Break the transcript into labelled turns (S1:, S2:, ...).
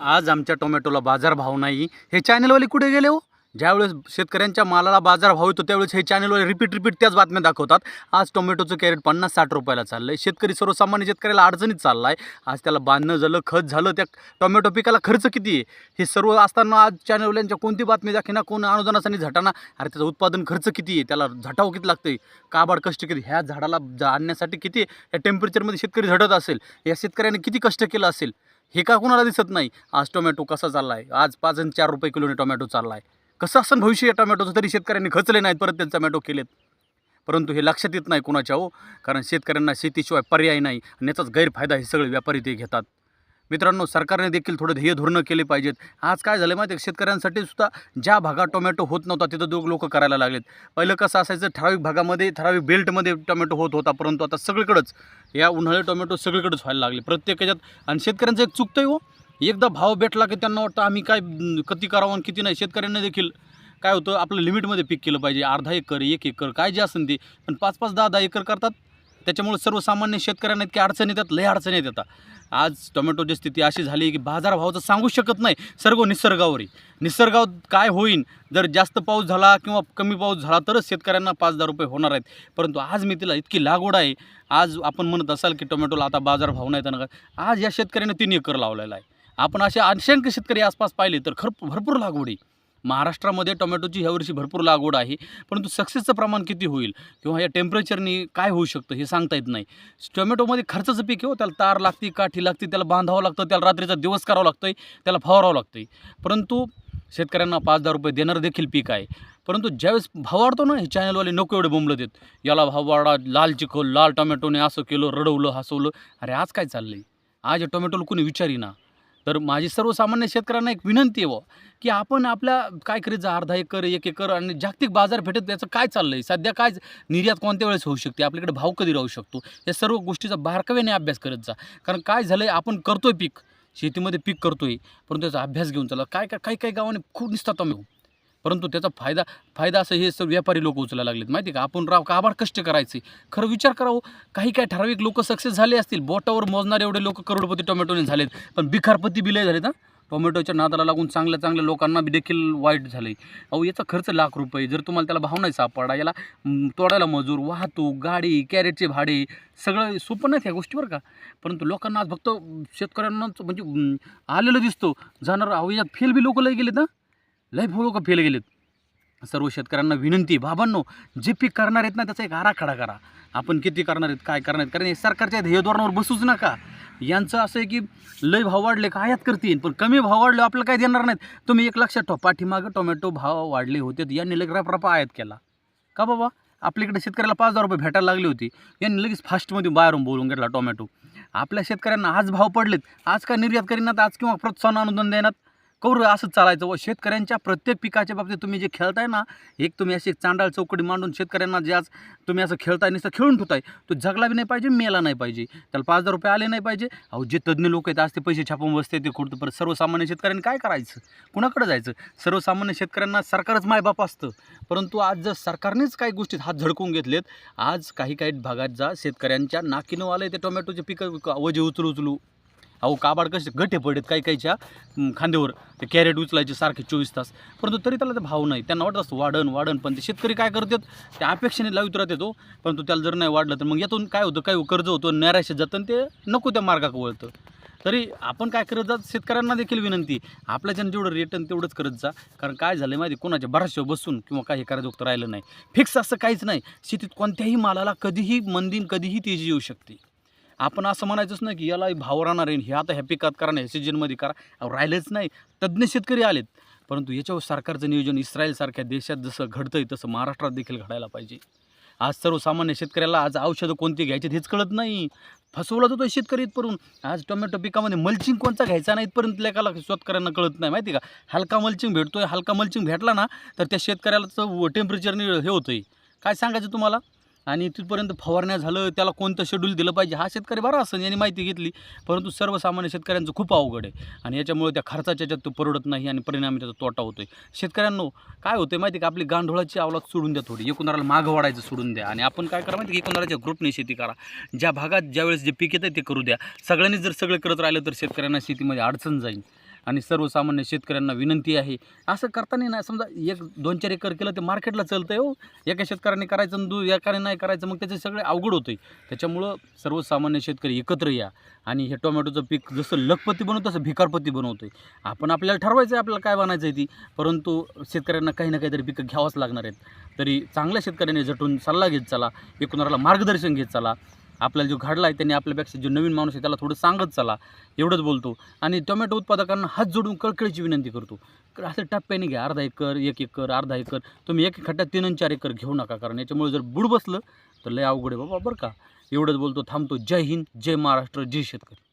S1: आज आमच्या टोमॅटोला बाजारभाव नाही. हे चॅनलवाले कुठे गेले हो? ज्यावेळेस शेतकऱ्यांच्या मालाला बाजारभाव येतो त्यावेळेस हे चॅनलवाले रिपीट रिपीट त्याच बातम्या दाखवतात. आज टोमॅटोचं कॅरेट पन्नास साठ रुपयाला चाललं आहे शेतकरी सर्वसामान्य शेतकऱ्याला अडचणीत चालला आहे आज त्याला बांधणं झालं खत झालं त्या टोमॅटो पिकाला खर्च किती आहे? हे सर्व असताना आज चॅनलवाल्यांच्या कोणती बातमी दाखिना कोण अनुदानासाठी झटाना अरे त्याचं उत्पादन खर्च किती आहे? त्याला झटाव किती लागतं काबाड कष्ट किती ह्या झाडाला जा- आणण्यासाठी किती या टेम्परेचरमध्ये शेतकरी झटत असेल. या शेतकऱ्याने किती कष्ट केलं असेल? हे का कोणाला दिसत नाही? आज टोमॅटो कसा चालला आहे आज पाच आणि चार रुपये किलोने टोमॅटो चालला आहे कसं असं भविष्य या टोमॅटोचं? तरी शेतकऱ्यांनी खचले नाहीत परत त्यांचा टोमॅटो केलेत. परंतु हे लक्षात येत नाही कुणाच्या हो. कारण शेतकऱ्यांना शेतीशिवाय पर्याय नाही आणि याचाच गैरफायदा हे सगळे व्यापारी ते घेतात. मित्रांनो सरकारने देखील थोडं ध्येय धोरणं केले पाहिजेत. आज काय झालं माहिती आहे शेतकऱ्यांसाठी सुद्धा ज्या भागात टोमॅटो होत नव्हता तिथं दोघ लोक करायला लागलेत. पहिलं कसं असायचं ठराविक भागामध्ये ठराविक बेल्टमध्ये टोमॅटो होत होता परंतु आता सगळीकडंच या उन्हाळी टोमॅटो सगळीकडंच व्हायला लागले. प्रत्येक ह्याच्यात आणि शेतकऱ्यांचं एक चुकतंय हो एकदा भाव भेटला की त्यांना वाटतं आम्ही काय कती किती करावं आणि किती नाही. शेतकऱ्यांना देखील काय होतं आपलं लिमिटमध्ये पीक केलं पाहिजे. अर्धा एकर एक एकर काय जे असेल ते. पण पाच पाच दहा दहा एकर करतात. त्याच्यामुळे सर्वसामान्य शेतकऱ्यांना इतकी अडचणी येतात लय अडचणी येतात आज टोमॅटोची स्थिती अशी झाली की बाजारभावाचं सांगू शकत नाही सर्व निसर्गावर आहे. निसर्गावर काय होईन? जर जास्त पाऊस झाला किंवा कमी पाऊस झाला तरच शेतकऱ्यांना पाच हजार रुपये होणार आहेत. परंतु आज मी तिला इतकी लागवड आहे. आज आपण म्हणत असाल की टोमॅटोला आता बाजारभाव नाही तर आज या शेतकऱ्याने तीन एकर लावलेला आहे. आपण असे असंख्य शेतकरी आसपास पाहिले तर खर भरपूर लागवड आहे. महाराष्ट्रामध्ये टोमॅटोची ह्यावर्षी भरपूर लागवड आहे परंतु सक्सेसचं प्रमाण किती होईल? किंवा या टेम्परेचरनी काय होऊ शकतं हे सांगता येत नाही. टोमॅटोमध्ये खर्चाचं पीक हो त्याला तार लागते काठी लागते त्याला बांधावं लागतं त्याला रात्रीचा दिवस करावं लागतं त्याला फवारावं लागतं परंतु शेतकऱ्यांना पाच हजार रुपये देणारं देखील पीक आहे. परंतु ज्यावेळेस भाव वाढतो ना हे चॅनलवाले नको एवढे बोंबलं देत याला भाव वाढा लाल चिखल लाल टोमॅटोने असं केलं रडवलं हसवलं. अरे आज काय चाललं आहे आज या टोमॅटोला कोणी विचारीना. तर माझी सर्वसामान्य शेतकऱ्यांना एक विनंती आहे की आपण आपल्या काय करायचं अर्धा एकर एक एकर आणि जागतिक बाजारपेठेत त्याचं काय चाललं आहे सध्या काय निर्यात कोणत्या वेळेस होऊ शकते? आपल्याकडे भाव कधी राहू शकतो? या सर्व गोष्टीचा बारकाव्याने अभ्यास करत जा. कारण काय झालं आहे आपण करतोय पीक शेतीमध्ये पीक करतोय परंतु त्याचा अभ्यास घेऊन चला. काय काय काही काही गावाने खूप निसतात आम्ही परंतु त्याचा फायदा फायदा असं हे सर्व व्यापारी लोक उचलायला लागलेत. माहिती आहे का? आपण राव काबाड कष्ट करायचे. खरं विचार करावं हो, काही काही ठराविक लोक सक्सेस झाले असतील. बोटावर मोजणारे एवढे लोक करोडपती टोमॅटोने झालेत. पण बिखारपती बिले झालेत ना टोमॅटोच्या नादाला लागून चांगल्या चांगल्या लोकांना बी देखील वाईट झालं आहे अहो याचा खर्च लाख रुपये. जर तुम्हाला त्याला भाव नाही सापडा याला तोडायला मजूर वाहतूक गाडी कॅरेटचे भाडे सगळं सोपं नाही ह्या गोष्टीवर का? परंतु लोकांना आज फक्त शेतकऱ्यांनाच म्हणजे आलेलं दिसतो. जाणार अहो यात फेल बी लोक लय गेलेत ना लय का फेल गेलेत. सर्व शेतकऱ्यांना विनंती बाबांनो जे पीक करणार आहेत ना त्याचा एक आराखडा करा. आपण किती करणार आहेत काय करणार आहेत? कारण हे सरकारच्या ध्येय धोरणावर बसूच नका. यांचं असं आहे की लय भाव वाढले का आयात करते पण कमी भाव वाढले आपल्याला काय देणार नाहीत. तुम्ही एक लक्षात ठेवा पाठीमागं टोमॅटो भाव वाढले होते यांनी लगेच रपरपा आयात केला. का बाबा? आपल्याकडे शेतकऱ्याला पाच हजार रुपये भेटायला लागले होते. यांनी लगेच फास्टमध्ये बाहेरून बोलून घेतला टोमॅटो. आपल्या शेतकऱ्यांना आज भाव पडलेत. आज काय निर्यात करीनात आज किंवा प्रोत्साहन अनुदान देण्यात कौर असंच चालायचं. व शेतकऱ्यांच्या प्रत्येक पिकाच्या बाबतीत तुम्ही जे खेळताय ना एक तुम्ही अशी एक चांडाळ चौकडी मांडून शेतकऱ्यांना जे आज तुम्ही असं खेळताय नुसतं खेळून ठेवताय तो जगला बी नाही पाहिजे मेला नाही पाहिजे. त्याला पाच हजार रुपये आले नाही पाहिजे. अहो जे तज्ज्ञ लोक आहेत आज ते पैसे छापून बसते ते खोडतं परत सर्वसामान्य शेतकऱ्यांनी काय करायचं? कुणाकडे जायचं? सर्वसामान्य शेतकऱ्यांना सरकारच मायबाप असतं. परंतु आज जर सरकारनेच काही गोष्टीत हात झडकून घेतलेत आज काही काही भागात जा शेतकऱ्यांच्या नाकीनं आले ते टोमॅटोचे पिकं वजे उचलू उचलू. अहो काबाड कसे गठे पडत काही काहीच्या खांद्यावर ते कॅरेट उचलायचे सारखे चोवीस तास. परंतु तरी त्याला ते भाव नाही. त्यांना वाटत असतं वाढण वाढण पण ते शेतकरी काय करतात त्या अपेक्षेने लावित राहते तो हो. परंतु त्याला जर नाही वाढलं तर मग यातून काय होतं? काय कर्ज होतं नैराश्यात जातं आणि ते नको त्या मार्गाक वळतं. तरी आपण काय करत जात शेतकऱ्यांना देखील विनंती आपल्याच्यानं जेवढं रिटर्न तेवढंच करत जा. कारण काय झालं माहिती कोणाच्या बऱ्याचशा बसून किंवा काही करायचं होतं राहिलं नाही. फिक्स असं काहीच नाही. शेतीत कोणत्याही मालाला कधीही मंदीन कधीही तेजी येऊ शकते. आपण असं म्हणायचंच नाही की याला भाव राहणार आहे हे आता ह्या पिकात करा नाही ह्या सीजनमध्ये करा. राहिलेच नाही. तज्ज्ञ शेतकरी आलेत. परंतु याच्यावर सरकारचं नियोजन इस्रायलसारख्या देशात जसं घडतंय तसं महाराष्ट्रात देखील घडायला पाहिजे. आज सर्वसामान्य शेतकऱ्याला आज औषधं कोणती घ्यायची हेच कळत नाही. फसवला जातो शेतकरी इथपर्यंत. आज टोमॅटो पिकामध्ये मल्चिंग कोणता घ्यायचा नाही इथपर्यंत लेखाला शेतकऱ्यांना कळत नाही. माहिती का? हलका मल्चिंग भेटतोय. हलका मल्चिंग भेटला ना तर त्या शेतकऱ्याला टेम्परेचर हे होतंय. काय सांगायचं तुम्हाला? आणि तिथपर्यंत फवारण्या झालं त्याला कोणतं शेड्यूल दिलं पाहिजे हा शेतकरी बरा असं यांनी माहिती घेतली. परंतु सर्वसामान्य शेतकऱ्यांचं खूप अवघड आहे. आणि याच्यामुळे त्या खर्चाच्या याच्यात तो परवडत नाही आणि परिणामी त्याचा तोटा होतो आहे शेतकऱ्यांनो काय होतं माहिती का? आपली गांडोळाची आवलात सोडून द्या थोडी. एकूणाला मागं वाढायचं सोडून द्या. आणि आपण काय करा माहिती की? एकूणाच्या ग्रुपने शेती करा ज्या भागात ज्यावेळेस जे पीक येतं ते करू द्या. सगळ्यांनी जर सगळं करत राहिलं तर शेतकऱ्यांना शेतीमध्ये अडचण जाईल. आणि सर्वसामान्य शेतकऱ्यांना विनंती आहे. असं करताना ना समजा एक दोन चार एकर केलं ते मार्केटला चालतं आहे हो. एका शेतकऱ्याने करायचं आणि एकाने नाही करायचं मग त्याचे सगळे अवघड होतं आहे त्याच्यामुळं सर्वसामान्य शेतकरी एकत्र या. आणि हे टोमॅटोचं पीक जसं लखपती बनवतं तसं भिकारपती बनवतो आहे आपण आपल्याला ठरवायचं आहे आपल्याला काय बनायचं आहे ती. परंतु शेतकऱ्यांना काही ना काहीतरी पिकं घ्यावंच लागणार आहेत. तरी चांगल्या शेतकऱ्याने झटून सल्ला घेत चला. एकूणाला मार्गदर्शन घेत चला. आपल्याला जो घडला आहे त्यांनी आपल्यापेक्षा जो नवीन माणूस आहे त्याला थोडं सांगत चला. एवढंच बोलतो. आणि टोमॅटो उत्पादकांना हात जोडून कळकळीची विनंती करतो. असं टप्प्याने घ्या. अर्धा एकर एक एकर अर्धा एकर. तुम्ही एक खड्ड्यात तीन आणि चार एकर घेऊ नका कारण याच्यामुळे जर बुड बसलं तर लय अवघड आहे बाबा बरं का. एवढंच बोलतो थांबतो. जय हिंद जय महाराष्ट्र जय शेतकरी.